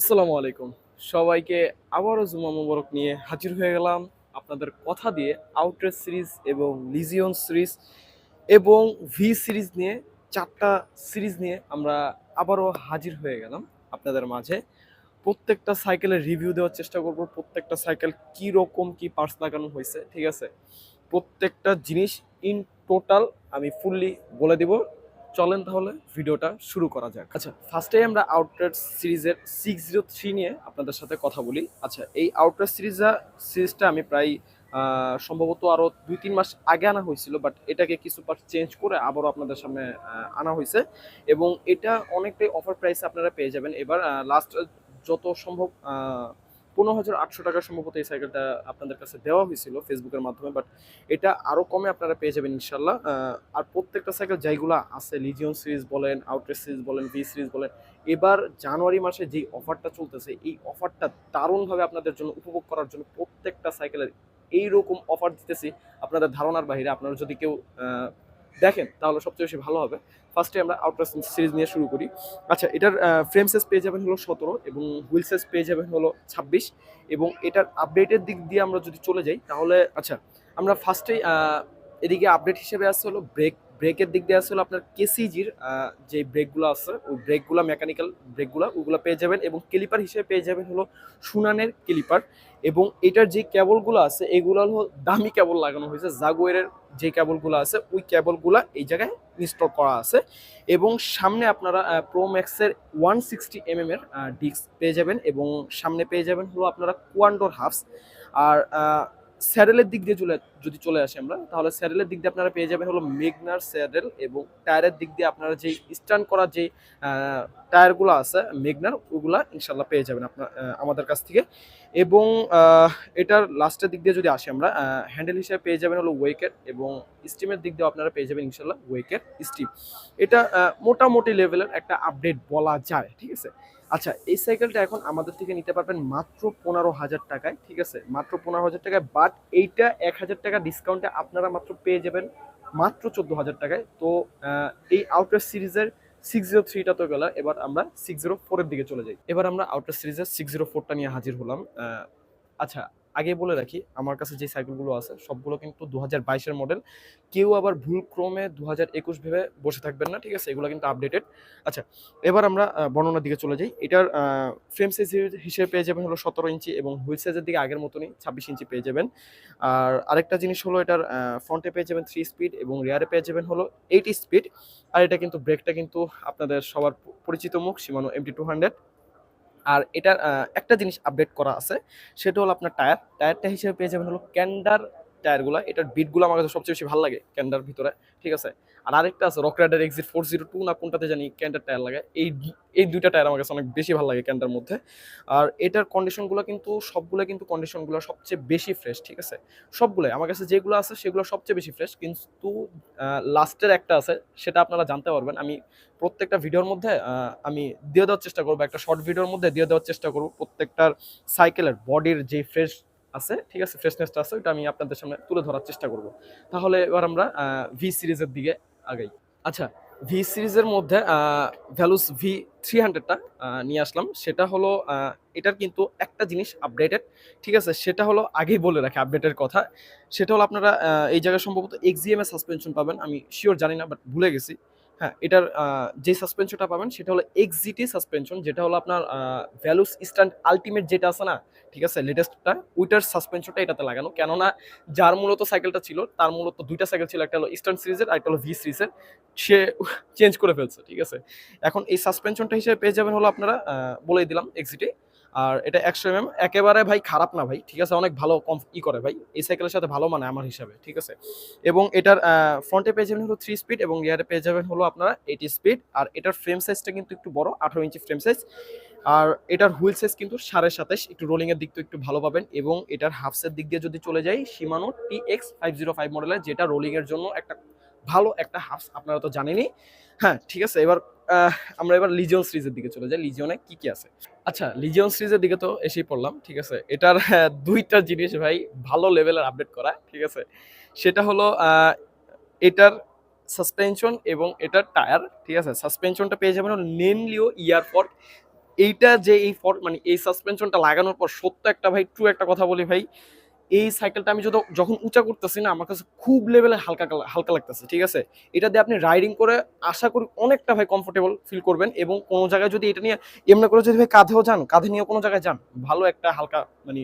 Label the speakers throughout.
Speaker 1: আসসালামু আলাইকুম। সবাইকে আবারও জুমা মোবারক নিয়ে হাজির হয়ে গেলাম আপনাদের কথা দিয়ে আউটরেস সিরিজ এবং লিজিয়ন সিরিজ এবং ভি সিরিজ নিয়ে, চারটা সিরিজ নিয়ে আমরা আবারও হাজির হয়ে গেলাম আপনাদের মাঝে। প্রত্যেকটা সাইকেলের রিভিউ দেওয়ার চেষ্টা করব, প্রত্যেকটা সাইকেল কি রকম, কি পার্টস লাগানো হয়েছে, ঠিক আছে? প্রত্যেকটা জিনিস ইন টোটাল আমি ফুললি বলে দিব। চলেন তাহলে ভিডিওটা শুরু করা যাক। আচ্ছা ফার্স্টে আমরা আউটলেট সিরিজের সিক্স জিরো থ্রি নিয়ে আপনাদের সাথে কথা বলি। আচ্ছা এই আউটলেট সিরিজা সিরিজটা আমি প্রায় সম্ভবত আরও দুই তিন মাস আগে আনা হয়েছিল বাট এটাকে কিছু পার্ট চেঞ্জ করে আবারও আপনাদের সামনে আনা হয়েছে। এবং এটা অনেকটাই অফার প্রাইসে আপনারা পেয়ে যাবেন। এবার লাস্ট যত সম্ভব পনেরো হাজার আটশো টাকা সম্ভবত এই সাইকেলটা আপনাদের কাছে দেওয়া হয়েছিল ফেসবুকের মাধ্যমে বাট এটা আরও কমে আপনারা পেয়ে যাবেন ইনশাল্লাহ আর প্রত্যেকটা সাইকেল যেগুলা আছে লিজিয়ন সিরিজ বলেন আউটরেস সিরিজ বলেন ভি সিরিজ বলেন, এবার জানুয়ারি মাসে যে অফারটা চলতেছে, এই অফারটা দারুণভাবে আপনাদের জন্য উপভোগ করার জন্য প্রত্যেকটা সাইকেলের এইরকম অফার দিতেছি। আপনাদের ধারণার বাইরে, আপনারা যদি কেউ দেখেন, তাহলে সবচেয়ে বেশি ভালো হবে। ফার্স্টে আমরা আউটরেস সিরিজ নিয়ে শুরু করি। আচ্ছা এটার ফ্রেম সাইজ পেয়ে যাবেন হলো সতেরো এবং হুইল সাইজ পেয়ে যাবেন হলো ছাব্বিশ এবং এটার আপডেটের দিক দিয়ে আমরা যদি চলে যাই, তাহলে আচ্ছা আমরা ফার্স্টেই এদিকে আপডেট হিসেবে আসছে হলো ব্রেক ব্রেকের দিক দিয়ে আসছে হলো আপনার কেসিজির যে ব্রেকগুলো আছে, ওই ব্রেকগুলো, মেকানিক্যাল ব্রেকগুলো, ওগুলো পেয়ে যাবেন এবং ক্লিপার হিসেবে পেয়ে যাবেন হলো সুনানের ক্লিপার এবং এটার যে কেবলগুলো আছে, এগুলো হলো দামি কেবল লাগানো হয়েছে। জাগুয়ারের যে কেবলগুলো আছে, ওই কেবলগুলো এই জায়গায় ইনস্টল করা আছে এবং সামনে আপনারা প্রো ম্যাক্সের ওয়ান সিক্সটি এম এর ডিস্ক পেয়ে যাবেন এবং সামনে পেয়ে যাবেন হলো আপনারা কোয়ান্ডোর হাফস। আর স্যাডেলের দিক দিয়ে চলে, যদি চলে আসি আমরা, তাহলে স্যাডেলের দিক দিয়ে আপনারা পেয়ে যাবেন হলো মেঘনার স্যাডেল এবং টায়ারের দিক দিয়ে আপনারা যে স্ট্যান্ড করা যে টায়ারগুলো আছে, মেঘনার, ওগুলা ইনশাল্লাহ পেয়ে যাবেন আপনার আমাদের কাছ থেকে। এবং এটার লাস্টের দিক দিয়ে যদি আসি আমরা হ্যান্ডেল হিসেবে পেয়ে যাবেন হলো ওয়েকের এবং স্টিমের দিক দিয়ে আপনারা পেয়ে যাবেন ইনশাল্লাহ ওয়েকের স্টিম। এটা মোটামুটি লেভেলের একটা আপডেট বলা যায়, ঠিক আছে? আচ্ছা এই সাইকেলটা এখন আমাদের থেকে নিতে পারবেন মাত্র পনেরো হাজার টাকায়, ঠিক আছে? মাত্র পনেরো হাজার টাকায় বাট এইটা এক হাজার টাকা ডিসকাউন্টে আপনারা মাত্র পেয়ে যাবেন মাত্র চোদ্দ হাজার টাকায়। তো এই আউটার সিরিজের সিক্স জিরো থ্রিটা তো গেল, এবার আমরা সিক্স জিরো ফোরের দিকে চলে যাই। এবার আমরা আউটার সিরিজের সিক্স জিরো ফোরটা নিয়ে হাজির হলাম আচ্ছা আগে বলে রাখি, আমার কাছে যে সাইকেলগুলো আছে, সবগুলো কিন্তু দু হাজার মডেল কেউ আবার ভুল ক্রমে দু হাজার একুশ ভেবে বসে থাকবেন না, ঠিক আছে? এগুলো কিন্তু আপডেটেড আচ্ছা এবার আমরা বর্ণনার দিকে চলে যাই। এটার ফ্রেম সাইজ হিসেবে পেয়ে যাবেন হলো সতেরো ইঞ্চি এবং হুইল সাইজের দিকে আগের মতনই ছাব্বিশ ইঞ্চি পেয়ে যাবেন। আর আরেকটা জিনিস হলো এটার ফ্রন্টে পেয়ে যাবেন থ্রি স্পিড এবং রেয়ারে পেয়ে যাবেন হলো এইট স্পিড আর এটা কিন্তু ব্রেকটা কিন্তু আপনাদের সবার পরিচিত মুখ সীমানো এমটি টু হান্ড্রেড আর এটার একটা জিনিস আপডেট করা আছে, সেটা হলো আপনার টায়ার। টায়ারটা হিসেবে পেয়ে যাবেন হলো ক্যান্ডার টায়ারগুলো, এটার বিটগুলো আমার কাছে সবচেয়ে বেশি ভালো লাগে ক্যান্ডার ভিতরে, ঠিক আছে? আর আরেকটা আছে rock rider exit four zero two না কোনটাতে জানি ক্যান্ডার টায়ার লাগে এই এই দুইটা টায়ার আমার কাছে অনেক বেশি ভালো লাগে ক্যান্ডার মধ্যে। আর এটার কন্ডিশনগুলো কিন্তু, সবগুলো কিন্তু কন্ডিশনগুলো সবচেয়ে বেশি ফ্রেশ ঠিক আছে? সবগুলোই, আমার কাছে যেগুলো আছে সেগুলো সবচেয়ে বেশি ফ্রেশ কিন্তু লাস্টের একটা আছে, সেটা আপনারা জানতে পারবেন। আমি প্রত্যেকটা ভিডিওর মধ্যে আমি দিয়ে দেওয়ার চেষ্টা করব, একটা শর্ট ভিডিওর মধ্যে দিয়ে দেওয়ার চেষ্টা করব, প্রত্যেকটার সাইকেলের বডির যে ফ্রেশ আছে, ঠিক আছে? ফ্রেশনেসটা আছে ওটা আমি আপনাদের সামনে তুলে ধরার চেষ্টা করব। তাহলে এবার আমরা ভি সিরিজের দিকে আগাই। আচ্ছা ভি সিরিজের মধ্যে ভ্যালুস ভি থ্রি হান্ড্রেডটা নিয়ে আসলাম। সেটা হলো এটার কিন্তু একটা জিনিস আপডেটেড ঠিক আছে? সেটা হলো আগেই বলে রাখি আপডেটের কথা। সেটা হলো আপনারা এই জায়গায় সম্ভবত এক্সিএম এর সাসপেনশন পাবেন, আমি শিওর জানি না বাট ভুলে গেছি। হ্যাঁ এটার যে সাসপেনশনটা পাবেন সেটা হলো এক্সিটি সাসপেনশন যেটা হলো আপনার ভ্যালুস স্ট্যান্ড আলটিমেট যেটা আছে না, ঠিক আছে লেটেস্টটা ওইটার সাসপেনশনটা এটাতে লাগানো। কেননা যার মূলত সাইকেলটা ছিল, তার মূলত দুইটা সাইকেল ছিল, একটা হলো ইস্টার্ন সিরিজের আর একটা হলো ভি সিরিজের সে চেঞ্জ করে ফেলছে, ঠিক আছে। এখন এই সাসপেনশনটা হিসেবে পেয়ে যাবেন হলো আপনারা বলেই দিলাম এক্সিটি আর এটা একশো এম একেবারে ভাই খারাপ না ভাই, ঠিক আছে? অনেক ভালো কম ই করে ভাই, এই সাইকেলের সাথে ভালো মানে আমার হিসাবে, ঠিক আছে? এবং এটার ফ্রন্টে পেয়ে যাবেন হলো থ্রি স্পিড এবং রিয়ারে পেয়ে যাবেন হলো আপনারা এইটি স্পিড আর এটার ফ্রেম সাইজটা কিন্তু একটু বড়, আঠারো ইঞ্চি ফ্রেম সাইজ আর এটার হুইল সাইজ কিন্তু সাড়ে সাতাশ, একটু রোলিং এর দিক তো একটু ভালো পাবেন এবং এটার হাফসের দিক দিয়ে যদি চলে যাই Shimano T X five zero five মডেলের যেটা রোলিং এর জন্য একটা ভালো একটা হাফস আপনারা তো জানেনই। হ্যাঁ ঠিক আছে, এবার আমরা এবার লিজিয়ন সিরিজের দিকে চলে যাই। লিজিয়নে কি কি আছে? আচ্ছা লিজিয়ন সিরিজের দিকে তো এসেই পড়লাম, ঠিক আছে। এটার দুইটা জিনিস ভাই ভালো লেভেলের আপডেট করা, ঠিক আছে। সেটা হলো এটার সাসপেনশন এবং এটার টায়ার ঠিক আছে। সাসপেনশনটা পেয়ে যাবেন নেমলিও ইয়ারপড এইটা যে এই ফর মানে এই সাসপেনশনটা লাগানোর পর সত্য একটা ভাই ট্রু একটা কথা বলি ভাই এই সাইকেলটা আমি যত যখন উঁচা করতেছি না, আমার কাছে খুব লেভেলে হালকা হালকা লাগতেছে, ঠিক আছে? এটা দিয়ে আপনি রাইডিং করে আশা করি অনেকটা ভাই কমফোর্টেবল ফিল করবেন এবং কোনো জায়গায় যদি এটা নিয়ে এমনি করে যদি ভাই কাঁধেও যান, কাঁধে নিয়ে কোনো জায়গায় যান, ভালো একটা হালকা মানে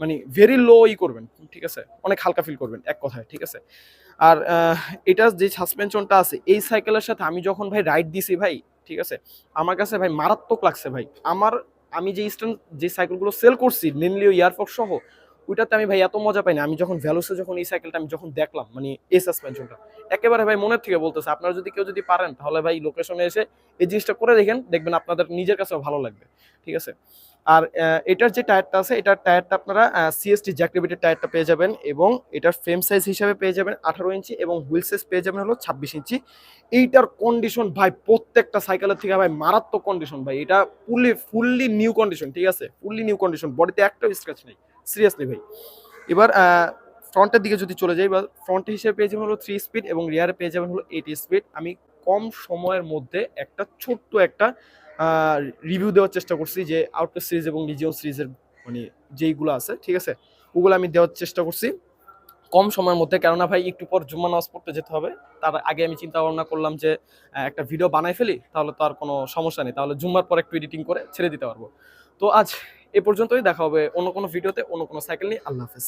Speaker 1: মানে ভেরি লো ই করবেন, ঠিক আছে? অনেক হালকা ফিল করবেন, এক কথায়, ঠিক আছে? আর এটা যে সাসপেনশনটা আছে, এই সাইকেলের সাথে আমি যখন ভাই রাইড দিছি ভাই, ঠিক আছে? আমার কাছে ভাই মারাত্মক লাগছে ভাই। আমার, আমি যে স্ট্যান্ড যে সাইকেলগুলো সেল করছি মেনলি ইয়ারফক্স সহ ওইটাতে আমি ভাই এত মজা পাইনি আমি যখন ভ্যালুসে যখন এই সাইকেলটা আমি যখন দেখলাম মানে এই সাসপেনশনটা একেবারে ভাই মনের থেকে বলতেছে, আপনারা যদি কেউ যদি পারেন, তাহলে ভাই লোকেশনে এসে এই জিনিসটা করে দেখেন, দেখবেন আপনাদের নিজের কাছেও ভালো লাগবে, ঠিক আছে? আর এটার যে টায়ারটা আছে, এটার টায়ারটা আপনারা সিএসটি জ্যাকরিবিটের টায়ারটা পেয়ে যাবেন এবং এটার ফ্রেম সাইজ হিসাবে পেয়ে যাবেন আঠারো ইঞ্চি এবং হুইল সাইজ পেয়ে যাবেন হলো ছাব্বিশ ইঞ্চি। এইটার কন্ডিশন ভাই প্রত্যেকটা সাইকেলের থেকে ভাই মারাত্মক কন্ডিশন ভাই। এটা ফুললি ফুললি নিউ কন্ডিশন ঠিক আছে? ফুললি নিউ কন্ডিশন বডিতে একটাও স্ক্র্যাচ নেই। সিরিয়াসলি ভাই। এবার ফ্রন্টের দিকে যদি চলে যাই বা ফ্রন্ট হিসেবে পেয়ে যাবেন হলো থ্রি স্পিড এবং রিয়ারে পেয়ে যাবেন হলো এইট স্পিড আমি কম সময়ের মধ্যে একটা ছোট্ট একটা রিভিউ দেওয়ার চেষ্টা করছি যে আউটডোর সিরিজ এবং লিজিয়ন সিরিজের মানে যেইগুলো আছে, ঠিক আছে? ওগুলো আমি দেওয়ার চেষ্টা করছি কম সময়ের মধ্যে। কেননা ভাই, একটু পর জুম্মা নামাজ পড়তে যেতে হবে। তার আগে আমি চিন্তা ভাবনা করলাম যে একটা ভিডিও বানাই ফেলি, তাহলে তো আর কোনো সমস্যা নেই। তাহলে জুম্মার পর একটু এডিটিং করে ছেড়ে দিতে পারব। তো আজ এ পর্যন্তই দেখা হবে অন্য কোনো ভিডিওতে অন্য কোনো সাইকেল নিয়ে। আল্লাহ হাফেজ।